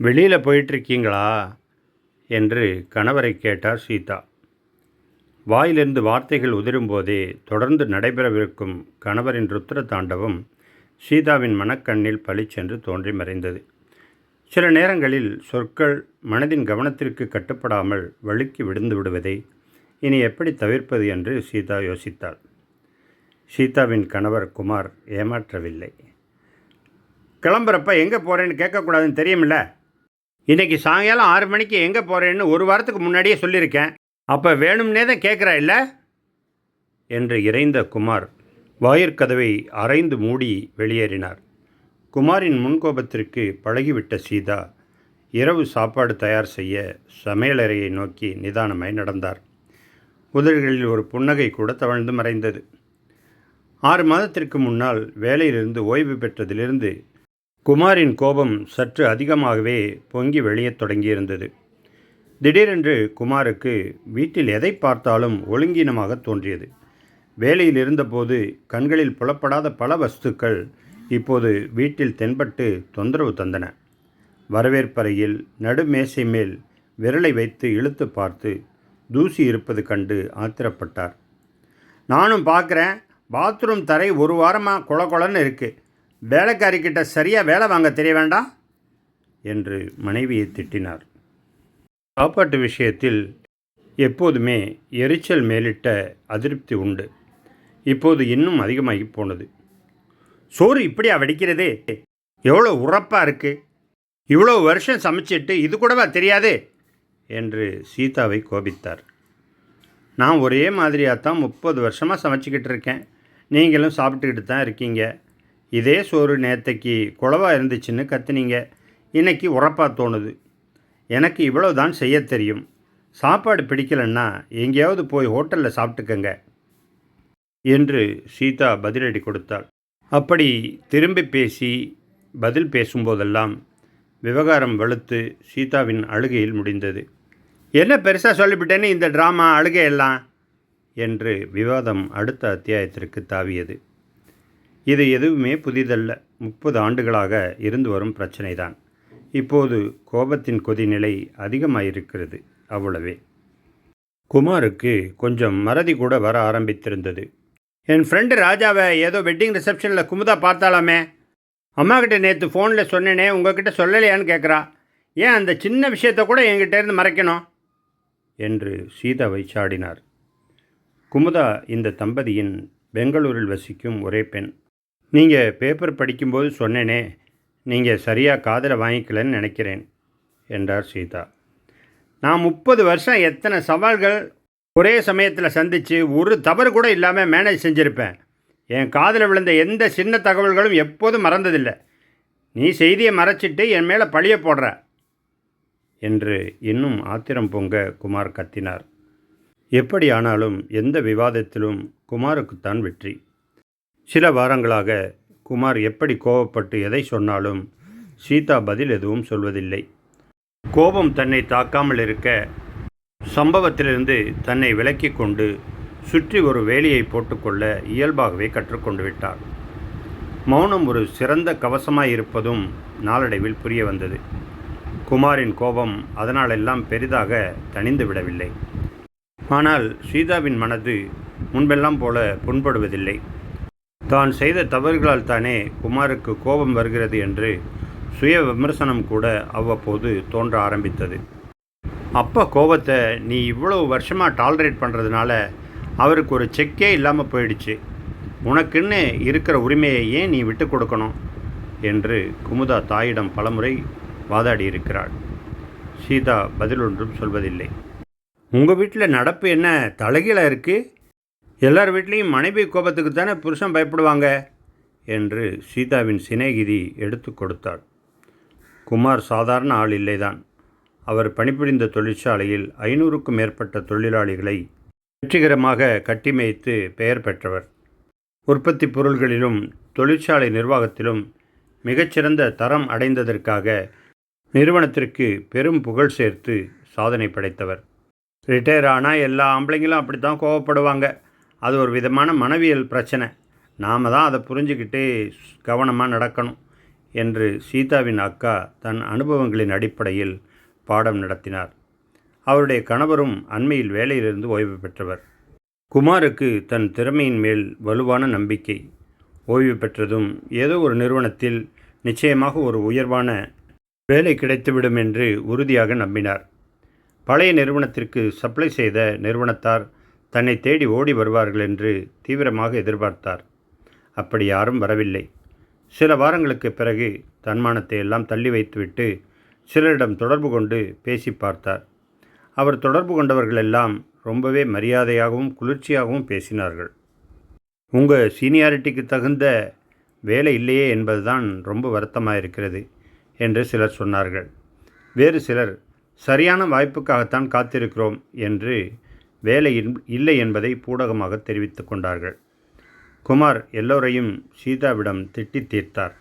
வெளியில் போயிட்டுருக்கீங்களா? என்று கணவரை கேட்டார் சீதா. வாயிலிருந்து வார்த்தைகள் உதிரும்போதே தொடர்ந்து நடைபெறவிருக்கும் கணவரின் ருத்ர தாண்டவம் சீதாவின் மனக்கண்ணில் பளிச்சென்று தோன்றி மறைந்தது. சில நேரங்களில் சொற்கள் மனதின் கவனத்திற்கு கட்டுப்படாமல் வழுக்கி விழுந்து விடுவதை இனி எப்படி தவிர்ப்பது என்று சீதா யோசித்தாள். சீதாவின் கணவர் குமார் ஏமாற்றவில்லை. கிளம்புறப்ப எங்கே போகிறேன்னு கேட்கக்கூடாதுன்னு தெரியுமில்ல? இன்றைக்கி சாயங்காலம் ஆறு மணிக்கு எங்கே போகிறேன்னு ஒரு வாரத்துக்கு முன்னாடியே சொல்லியிருக்கேன். அப்போ வேணும்னே தான் கேட்குறா இல்லை? என்று இறைந்த குமார் வாயிற்கதவை அரைந்து மூடி வெளியேறினார். குமாரின் முன்கோபத்திற்கு பழகிவிட்ட சீதா இரவு சாப்பாடு தயார் செய்ய சமையலறையை நோக்கி நிதானமாய் நடந்தார். உதடுகளில் ஒரு புன்னகை கூட தவழ்ந்து மறைந்தது. ஆறு மாதத்திற்கு முன்னால் வேலையிலிருந்து ஓய்வு பெற்றதிலிருந்து குமாரின் கோபம் சற்று அதிகமாகவே பொங்கி வெளியத் தொடங்கியிருந்தது. திடீரென்று குமாருக்கு வீட்டில் எதை பார்த்தாலும் ஒழுங்கீனமாக தோன்றியது. வேலையில் இருந்தபோது கண்களில் புலப்படாத பல வஸ்துக்கள் இப்போது வீட்டில் தென்பட்டு தொந்தரவு தந்தன. வரவேற்பறையில் நடுமேசை மேல் விரலை வைத்து இழுத்து பார்த்து தூசி இருப்பது கண்டு ஆத்திரப்பட்டார். நானும் பார்க்குறேன். பாத்ரூம் தரை ஒரு வாரமாக குள குளன்னு இருக்குது வேலைக்காரிக்கிட்ட சரியாக வேலை வாங்க தெரிய வேண்டாம்? என்று மனைவியை திட்டினார். சாப்பாட்டு விஷயத்தில் எப்போதுமே எரிச்சல் மேலிட்ட அதிருப்தி உண்டு. இப்போது இன்னும் அதிகமாகி போனது. சோறு இப்படியா வடிக்கிறதே? எவ்வளோ உரப்பாக இருக்குது இவ்வளோ வருஷம் சமைச்சிட்டு இது கூடவா தெரியாதே? என்று சீதாவை கோபித்தார். நான் ஒரே மாதிரியாக தான் முப்பது வருஷமாக சமைச்சிக்கிட்டு இருக்கேன். நீங்களும் சாப்பிட்டுக்கிட்டு தான் இருக்கீங்க. இதே சோறு நேத்தைக்கு குழவாக இருந்துச்சுன்னு கத்துனீங்க. இன்னைக்கு உரப்பாக தோணுது. எனக்கு இவ்வளோ தான் செய்ய தெரியும். சாப்பாடு பிடிக்கலன்னா எங்கேயாவது போய் ஹோட்டலில் சாப்பிட்டுக்கங்க. என்று சீதா பதிலடி கொடுத்தாள். அப்படி திரும்பி பேசி பதில் பேசும்போதெல்லாம் விவகாரம் வலுத்து சீதாவின் அழுகையில் முடிந்தது. என்ன பெருசாக சொல்லிவிட்டேன்னு இந்த ட்ராமா அழுகையெல்லாம்? என்று விவாதம் அடுத்த அத்தியாயத்திற்கு தாவியது. இது எதுவுமே புதிதல்ல. முப்பது ஆண்டுகளாக இருந்து வரும் பிரச்சனை தான் இப்போது கோபத்தின் கொதிநிலை அதிகமாயிருக்கிறது அவ்வளவே. குமாருக்கு கொஞ்சம் மறதி கூட வர ஆரம்பித்திருந்தது. என் ஃப்ரெண்டு ராஜாவை ஏதோ வெட்டிங் ரிசப்ஷனில் குமுதா பார்த்தாலாமே அம்மாக்கிட்ட நேற்று ஃபோனில் சொன்னேனே உங்ககிட்ட சொல்லலையான்னு கேட்குறா ஏன் அந்த சின்ன விஷயத்தை கூட என்கிட்டேருந்து மறைக்கணும்? என்று சீதாவை சாடினார். குமுதா இந்த தம்பதியின் பெங்களூரில் வசிக்கும் ஒரே பெண். நீங்கள் பேப்பர் படிக்கும்போது சொன்னேனே நீங்கள் சரியாக காதலை வாங்கிக்கலன்னு நினைக்கிறேன் என்றார் சீதா. நான் முப்பது வருஷம் எத்தனை சவால்கள் ஒரே சமயத்தில் சந்தித்து ஒரு தவறு கூட இல்லாமல் மேனேஜ் செஞ்சுருப்பேன். என் காதில் விழுந்த எந்த சின்ன தகவல்களும் எப்போதும் மறந்ததில்லை. நீ செய்தியை மறைச்சிட்டு என் மேலே பழிய போடுற என்று இன்னும் ஆத்திரம் பொங்க குமார் கத்தினார். எப்படியானாலும் எந்த விவாதத்திலும் குமாருக்குத்தான் வெற்றி. சில வாரங்களாக குமார் எப்படி கோபப்பட்டு எதை சொன்னாலும் சீதா பதில் எதுவும் சொல்வதில்லை. கோபம் தன்னை தாக்காமல் இருக்க சம்பவத்திலிருந்து தன்னை விலக்கிக் கொண்டு சுற்றி ஒரு வேலியை போட்டுக்கொள்ள இயல்பாகவே கற்றுக்கொண்டு விட்டார். மௌனம் ஒரு சிறந்த கவசமாய் இருப்பதும் நாளடைவில் புரிய வந்தது. குமாரின் கோபம் அதனாலெல்லாம் பெரிதாக தணிந்து விடவில்லை. ஆனால் சீதாவின் மனது முன்பெல்லாம் போல புண்படுவதில்லை. தான் செய்த தவறுகளால் தானே குமாருக்கு கோபம் வருகிறது என்று சுய விமர்சனம் கூட அவ்வப்போது தோன்ற ஆரம்பித்தது. அப்பா கோபத்தை நீ இவ்வளவு வருஷமாக டாலரேட் பண்ணுறதுனால அவருக்கு ஒரு செக்கே இல்லாமல் போயிடுச்சு. உனக்குன்னு இருக்கிற உரிமையை ஏன் நீ விட்டு கொடுக்கணும் என்று குமுதா தாயிடம் பலமுறை வாதாடி இருக்கிறாள் சீதா பதில் ஒன்றும் சொல்வதில்லை. உங்கள் வீட்டில் நடப்பு என்ன? தலைகீழாக இருக்குது எல்லார் வீட்லேயும் மனைவி கோபத்துக்கு தானே புருஷன் பயப்படுவாங்க? என்று சீதாவின் சிநேகிதி எடுத்து கொடுத்தாள். குமார் சாதாரண ஆள் இல்லைதான். அவர் பணிபுரிந்த தொழிற்சாலையில் ஐநூறுக்கும் மேற்பட்ட தொழிலாளிகளை வெற்றிகரமாக கட்டிமைத்து பெயர் பெற்றவர். உற்பத்தி பொருள்களிலும் தொழிற்சாலை நிர்வாகத்திலும் மிகச்சிறந்த தரம் அடைந்ததற்காக நிறுவனத்திற்கு பெரும் புகழ் சேர்த்து சாதனை படைத்தவர். ரிட்டையர் ஆனால் எல்லா ஆம்பளைங்களும் அப்படி தான் கோவப்படுவாங்க. அது ஒரு விதமான மனவியல் பிரச்சனை. நாம் தான் அதை புரிஞ்சுக்கிட்டு கவனமாக நடக்கணும் என்று சீதாவின் அக்கா தன் அனுபவங்களின் அடிப்படையில் பாடம் நடத்தினார். அவருடைய கணவரும் அண்மையில் வேலையிலிருந்து ஓய்வு பெற்றவர். குமாருக்கு தன் திறமையின் மேல் வலுவான நம்பிக்கை. ஓய்வு பெற்றதும் ஏதோ ஒரு நிறுவனத்தில் நிச்சயமாக ஒரு உயர்வான வேலை கிடைத்துவிடும் என்று உறுதியாக நம்பினார். பழைய நிறுவனத்திற்கு சப்ளை செய்த நிறுவனத்தார் தன்னை தேடி ஓடி வருவார்கள் என்று தீவிரமாக எதிர்பார்த்தார். அப்படி யாரும் வரவில்லை. சில வாரங்களுக்கு பிறகு தன்மானத்தை எல்லாம் தள்ளி வைத்துவிட்டு சிலரிடம் தொடர்பு கொண்டு பேசி பார்த்தார். அவர் தொடர்பு கொண்டவர்கள் எல்லாம் ரொம்பவே மரியாதையாகவும் குளிர்ச்சியாகவும் பேசினார்கள். உங்கள் சீனியாரிட்டிக்கு தகுந்த வேலை இல்லையே என்பதுதான் ரொம்ப வருத்தமாக இருக்கிறது என்று சிலர் சொன்னார்கள். வேறு சிலர் சரியான வாய்ப்புக்காகத்தான் காத்திருக்கிறோம் என்று வேலை இல்லை என்பதை பூடகமாக தெரிவித்து கொண்டார்கள். குமார் எல்லோரையும் சீதாவிடம் திட்டி தீர்த்தார்.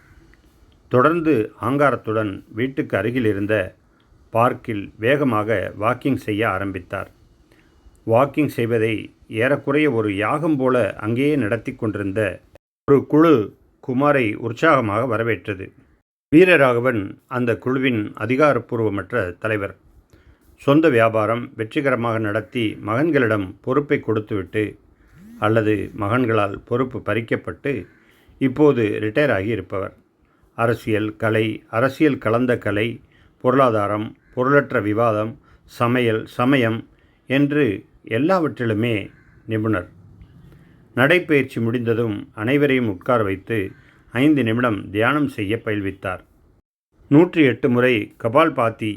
தொடர்ந்து ஆங்காரத்துடன் வீட்டுக்கு அருகில் இருந்த பார்க்கில் வேகமாக வாக்கிங் செய்ய ஆரம்பித்தார். வாக்கிங் செய்வதை ஏறக்குறைய ஒரு யாகம் போல அங்கேயே நடத்தி கொண்டிருந்த ஒரு குழு குமாரை உற்சாகமாக வரவேற்றது. வீரராகவன் அந்த குழுவின் அதிகாரப்பூர்வமற்ற தலைவர். சொந்த வியாபாரம் வெற்றிகரமாக நடத்தி மகன்களிடம் பொறுப்பை கொடுத்துவிட்டு அல்லது மகன்களால் பொறுப்பு பறிக்கப்பட்டு இப்போது ரிட்டையர் ஆகி இருப்பவர். அரசியல் கலை அரசியல் கலந்த கலை பொருளாதாரம் பொருளற்ற விவாதம் சமையல் சமயம் என்று எல்லாவற்றிலுமே நிபுணர். நடைப்பயிற்சி முடிந்ததும் அனைவரையும் உட்கார வைத்து ஐந்து நிமிடம் தியானம் செய்ய பயில்வித்தார். நூற்றி எட்டு முறை கபால் பாத்தி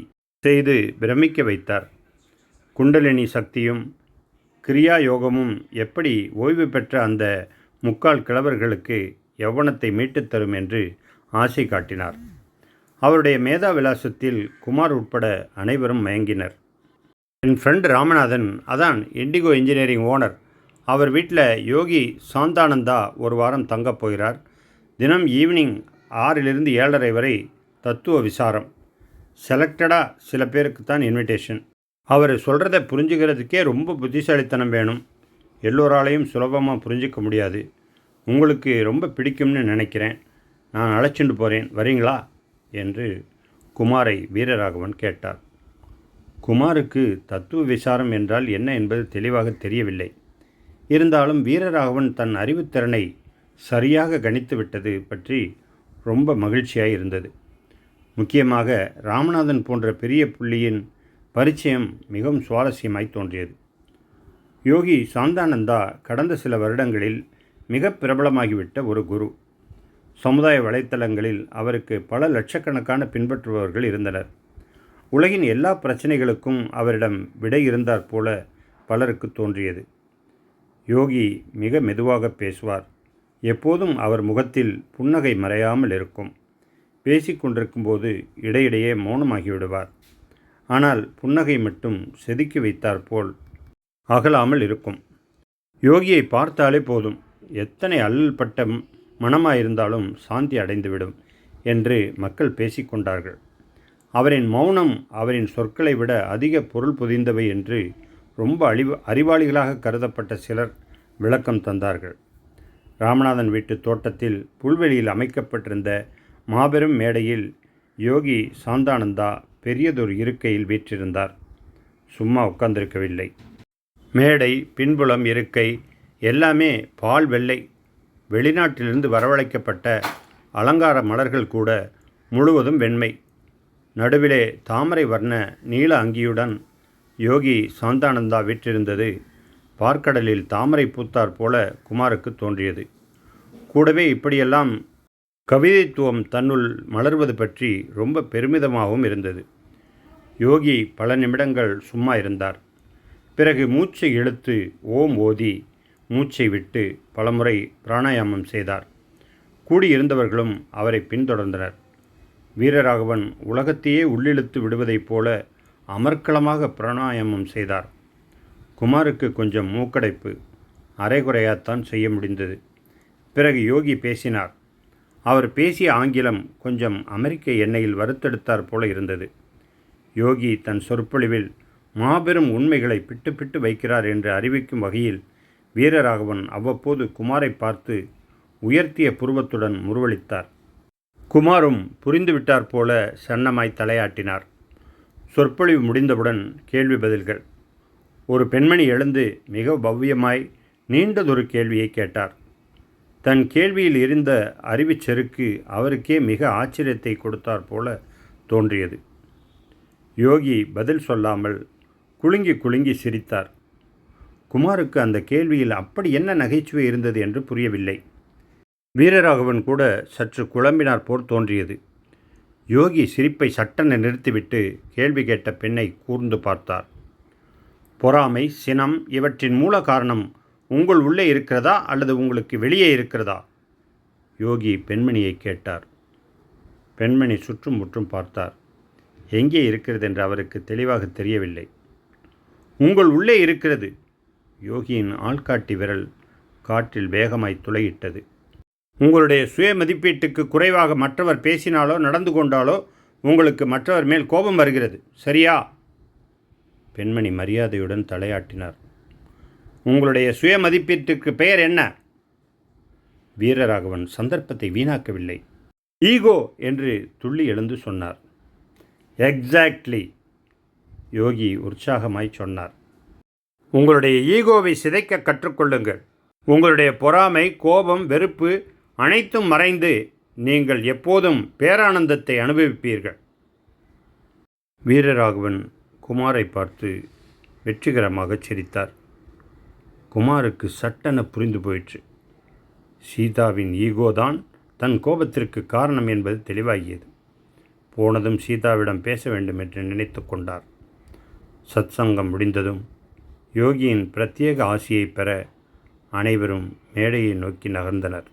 செய்து பிரமிக்க வைத்தார். குண்டலினி சக்தியும் கிரியா யோகமும் எப்படி ஓய்வு பெற்ற அந்த முக்கால் கிழவர்களுக்கு எவ்வனத்தை மீட்டுத் தரும் என்று ஆசை காட்டினார். அவருடைய மேதா விலாசத்தில் குமார் உட்பட அனைவரும் மயங்கினர். என் ஃப்ரெண்ட் ராமநாதன் அதான் இண்டிகோ இன்ஜினியரிங் ஓனர் அவர் வீட்டில் யோகி சாந்தானந்தா ஒரு வாரம் தங்கப் போகிறார். தினம் ஈவினிங் ஆறிலிருந்து ஏழரை வரை தத்துவ விசாரம். செலக்டடாக சில பேருக்கு தான் இன்விடேஷன் அவர் சொல்கிறத புரிஞ்சுக்கிறதுக்கே ரொம்ப புத்திசாலித்தனம் வேணும். எல்லோராலையும் சுலபமாக புரிஞ்சிக்க முடியாது. உங்களுக்கு ரொம்ப பிடிக்கும்னு நினைக்கிறேன். நான் அழைச்சிட்டு போகிறேன் வரீங்களா? என்று குமாரை வீரராகவன் கேட்டார். குமாருக்கு தத்துவ விசாரம் என்றால் என்ன என்பது தெளிவாக தெரியவில்லை. இருந்தாலும் வீரராகவன் தன் அறிவுத்திறனை சரியாக கணித்து விட்டது பற்றி ரொம்ப மகிழ்ச்சியாக இருந்தது. முக்கியமாக ராமநாதன் போன்ற பெரிய புள்ளியின் பரிச்சயம் மிகவும் சுவாரஸ்யமாய் தோன்றியது. யோகி சாந்தானந்தா கடந்த சில வருடங்களில் மிக பிரபலமாகிவிட்ட ஒரு குரு. சமுதாய வலைத்தளங்களில் அவருக்கு பல லட்சக்கணக்கான பின்பற்றுபவர்கள் இருந்தனர். உலகின் எல்லா பிரச்சனைகளுக்கும் அவரிடம் விடை இருந்தாற் போல பலருக்கு தோன்றியது. யோகி மிக மெதுவாக பேசுவார். எப்போதும் அவர் முகத்தில் புன்னகை மறையாமல் இருக்கும். பேசிக்கொண்டிருக்கும்போது இடையிடையே மௌனமாகி விடுவார் ஆனால் புன்னகை மட்டும் செதுக்கி வைத்தாற்போல் அகலாமல் இருக்கும். யோகியை பார்த்தாலே போதும். எத்தனை அல்லல்பட்ட மனமாயிருந்தாலும் சாந்தி அடைந்துவிடும் என்று மக்கள் பேசிக்கொண்டார்கள். அவரின் மௌனம் அவரின் சொற்களை விட அதிக பொருள் புதிந்தவை என்று ரொம்ப அழிவு அறிவாளிகளாக கருதப்பட்ட சிலர் விளக்கம் தந்தார்கள். ராமநாதன் வீட்டு தோட்டத்தில் புல்வெளியில் அமைக்கப்பட்டிருந்த மாபெரும் மேடையில் யோகி சாந்தானந்தா பெரியதொரு இருக்கையில் வீற்றிருந்தார். சும்மா உட்கார்ந்திருக்கவில்லை. மேடை பின்புலம் இருக்கை எல்லாமே பால் வெள்ளை. வெளிநாட்டிலிருந்து வரவழைக்கப்பட்ட அலங்கார மலர்கள் கூட முழுவதும் வெண்மை. நடுவிலே தாமரை வர்ண நீல அங்கியுடன் யோகி சாந்தானந்தா வீற்றிருந்தது பார்க்கடலில் தாமரை பூத்தார் போல குமாருக்கு தோன்றியது. கூடவே இப்படியெல்லாம் கவிதைத்துவம் தன்னுள் மலர்வது பற்றி ரொம்ப பெருமிதமாகவும் இருந்தது. யோகி பல நிமிடங்கள் சும்மா இருந்தார். பிறகு மூச்சை இழுத்து ஓம் ஓதி மூச்சை விட்டு பலமுறை பிராணாயாமம் செய்தார். கூடியிருந்தவர்களும் அவரை பின்தொடர்ந்தனர். வீரராகவன் உலகத்தையே உள்ளிழுத்து விடுவதைப் போல அமர்க்களமாக பிராணாயாமம் செய்தார். குமாருக்கு கொஞ்சம் மூக்கடைப்பு அரைகுறையாத்தான் செய்ய முடிந்தது. பிறகு யோகி பேசினார். அவர் பேசிய ஆங்கிலம் கொஞ்சம் அமெரிக்க எண்ணெயில் வறுத்தெடுத்தாற் போல இருந்தது. யோகி தன் சொற்பொழிவில் மாபெரும் உண்மைகளை பிட்டு பிட்டு வைக்கிறார் என்று அறிவிக்கும் வகையில் வீரராகவன் அவ்வப்போது குமாரை பார்த்து உயர்த்திய புருவத்துடன் முருவளித்தார் குமாரும் புரிந்துவிட்டார் போல சன்னமாய் தலையாட்டினார். சொற்பொழிவு முடிந்தவுடன் கேள்வி பதில்கள். ஒரு பெண்மணி எழுந்து மிக பவ்யமாய் நீண்டதொரு கேள்வியை கேட்டார். தன் கேள்வியில் இருந்த அறிவுச் செருக்கு அவருக்கே மிக ஆச்சரியத்தை கொடுத்தார் போல தோன்றியது. யோகி பதில் சொல்லாமல் குலுங்கி குலுங்கி சிரித்தார். குமாருக்கு அந்த கேள்வியில் அப்படி என்ன நகைச்சுவை இருந்தது என்று புரியவில்லை. வீரராகவன் கூட சற்று குழம்பினார் போல் தோன்றியது. யோகி சிரிப்பை சட்டென நிறுத்திவிட்டு கேள்வி கேட்ட பெண்ணை கூர்ந்து பார்த்தார். பொறாமை சினம் இவற்றின் மூல காரணம் உங்கள் உள்ளே இருக்கிறதா அல்லது உங்களுக்கு வெளியே இருக்கிறதா? யோகி பெண்மணியை கேட்டார். பெண்மணி சுற்றும் முற்றும் பார்த்தார். எங்கே இருக்கிறது என்று அவருக்கு தெளிவாக தெரியவில்லை. உங்கள் உள்ளே இருக்கிறது. யோகியின் ஆள்காட்டி விரல் காற்றில் வேகமாய் துளையிட்டது. உங்களுடைய சுய மதிப்பீட்டுக்கு குறைவாக மற்றவர் பேசினாலோ நடந்து கொண்டாலோ உங்களுக்கு மற்றவர் மேல் கோபம் வருகிறது. சரியா? பெண்மணி மரியாதையுடன் தலையாட்டினார். உங்களுடைய சுய மதிப்பீட்டுக்கு பெயர் என்ன? வீரராகவன் சந்தர்ப்பத்தை வீணாக்கவில்லை. ஈகோ என்று துள்ளி எழுந்து சொன்னார். எக்ஸாக்ட்லி யோகி உற்சாகமாய் சொன்னார். உங்களுடைய ஈகோவை சிதைக்க கற்றுக்கொள்ளுங்கள். உங்களுடைய பொறாமை கோபம் வெறுப்பு அனைத்தும் மறைந்து நீங்கள் எப்போதும் பேரானந்தத்தை அனுபவிப்பீர்கள். வீரராகவன் குமாரை பார்த்து வெற்றிகரமாக சிரித்தார். குமாருக்கு சட்டென புரிந்து போயிற்று. சீதாவின் ஈகோதான் தன் கோபத்திற்கு காரணம் என்பது தெளிவாகியது. போனதும் சீதாவிடம் பேச வேண்டும் என்று நினைத்து கொண்டார். சத்சங்கம் முடிந்ததும் யோகியின் பிரத்யேக ஆசியை பெற அனைவரும் மேடையை நோக்கி நகர்ந்தனர்.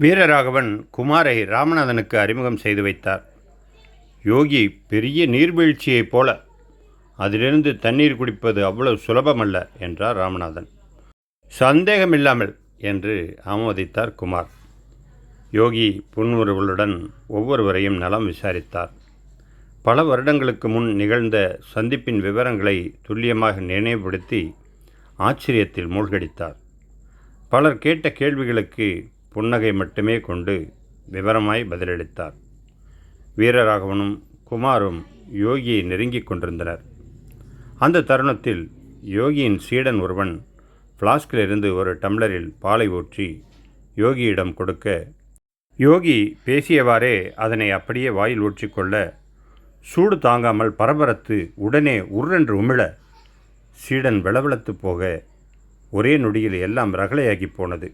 வீரராகவன் குமாரை ராமநாதனுக்கு அறிமுகம் செய்து வைத்தார். யோகி பெரிய நீர்வீழ்ச்சியைப் போல அதிலிருந்து தண்ணீர் குடிப்பது அவ்வளவு சுலபமல்ல என்றார் ராமநாதன். சந்தேகமில்லாமல் என்று ஆமோதித்தார் குமார். யோகி புன்முறுவலுடன் ஒவ்வொருவரையும் நலம் விசாரித்தார். பல வருடங்களுக்கு முன் நிகழ்ந்த சந்திப்பின் விவரங்களை துல்லியமாக நினைவுபடுத்தி ஆச்சரியத்தில் மூழ்கடித்தார். பலர் கேட்ட கேள்விகளுக்கு புன்னகை மட்டுமே கொண்டு விவரமாய் பதிலளித்தார். வீரராகவனும் குமாரும் யோகியை நெருங்கிக் கொண்டிருந்தனர். அந்த தருணத்தில் யோகியின் சீடன் ஒருவன் ஃப்ளாஸ்கிலிருந்து ஒரு டம்ளரில் பாலை ஊற்றி யோகியிடம் கொடுக்க யோகி பேசியவாறே அதனை அப்படியே வாயில் ஊற்றிக்கொள்ள. சூடு தாங்காமல் பரபரத்து உடனே உர்ரென்று உமிழ. சீடன் விளவிளத்து போக ஒரே நொடியில் எல்லாம் ரகளையாகி போனது.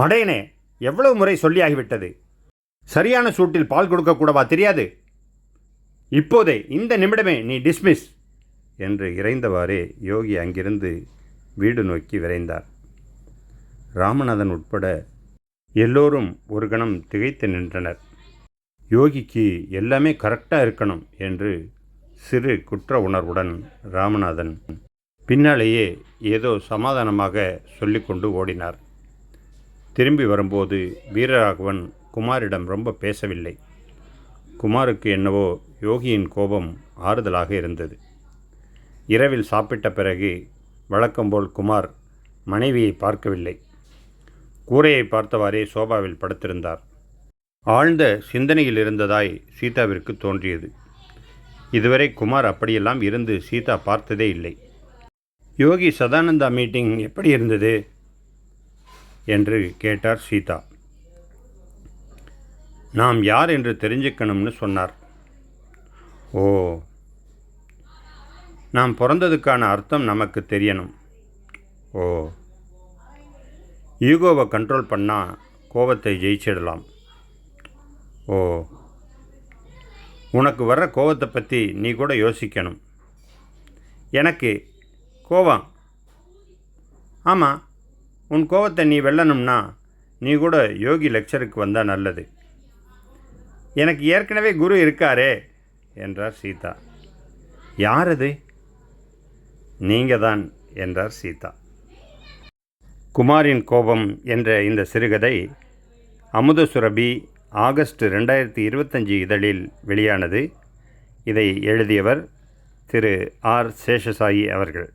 மடையனே எவ்வளவு முறை சொல்லியாகிவிட்டது? சரியான சூட்டில் பால் கொடுக்கக்கூடவா தெரியாது? இப்போதே இந்த நிமிடமே நீ டிஸ்மிஸ் என்று இறைந்தவாறே யோகி அங்கிருந்து வீடு நோக்கி விரைந்தார். ராமநாதன் உட்பட எல்லோரும் ஒரு கணம் திகைத்து நின்றனர். யோகிக்கு எல்லாமே கரெக்டாக இருக்கணும் என்று சிறு குற்ற உணர்வுடன் ராமநாதன் பின்னாலேயே ஏதோ சமாதானமாக சொல்லிக்கொண்டு ஓடினார். திரும்பி வரும்போது வீரராகவன் குமாரிடம் ரொம்ப பேசவில்லை. குமாருக்கு என்னவோ யோகியின் கோபம் ஆறுதலாக இருந்தது. இரவில் சாப்பிட்ட பிறகு வழக்கம்போல் குமார் மனைவியை பார்க்கவில்லை. கூரையை பார்த்தவாறே சோபாவில் படுத்திருந்தார். ஆழ்ந்த சிந்தனையில் இருந்ததாய் சீதாவிற்கு தோன்றியது. இதுவரை குமார் அப்படியெல்லாம் இருந்து சீதா பார்த்ததே இல்லை. யோகி சதானந்தா மீட்டிங் எப்படி இருந்தது? என்று கேட்டார் சீதா. நாம் யார் என்று தெரிஞ்சுக்கணும்னு சொன்னார். ஓ நாம் பிறந்ததுக்கான அர்த்தம் நமக்கு தெரியணும். ஓ. ஈகோவை கண்ட்ரோல் பண்ணால் கோபத்தை ஜெயிச்சிடலாம். ஓ. உனக்கு வர்ற கோபத்தை பற்றி நீ கூட யோசிக்கணும். எனக்கு கோபம். ஆமாம் உன் கோபத்தை நீ வெல்லணும்னா நீ கூட யோகி லெக்சருக்கு வந்தால் நல்லது. எனக்கு ஏற்கனவே குரு இருக்காரே என்றார் சீதா. யார் அது? நீங்கள் தான் என்றார் சீதா. குமாரின் கோபம் என்ற இந்த சிறுகதை அமுத சுரபி ஆகஸ்ட் ரெண்டாயிரத்தி இருபத்தஞ்சி இதழில் வெளியானது. இதை எழுதியவர் திரு ஆர் சேஷசாயி அவர்கள்.